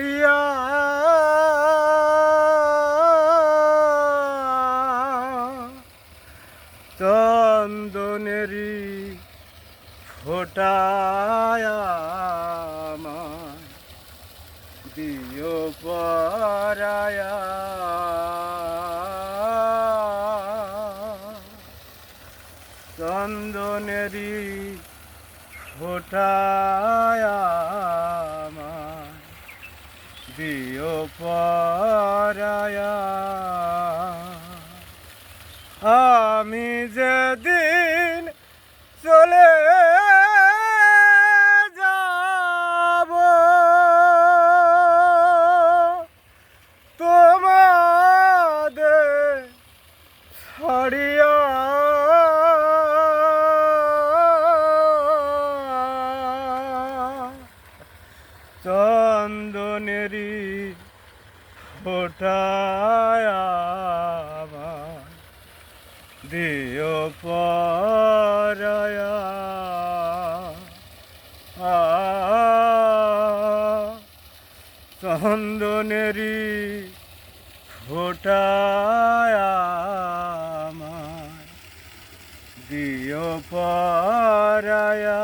হারিয়া চন্দনেরি ফোটায় দিও পরায়া। চন্দনেরি ফোটায়া দিও পরায়া। আমি যেদিন চলে চন্দনেরি ফোটায় আমায় দিও পরায়া। চন্দনেরি ফোটায় আমায় দিও পরায়া।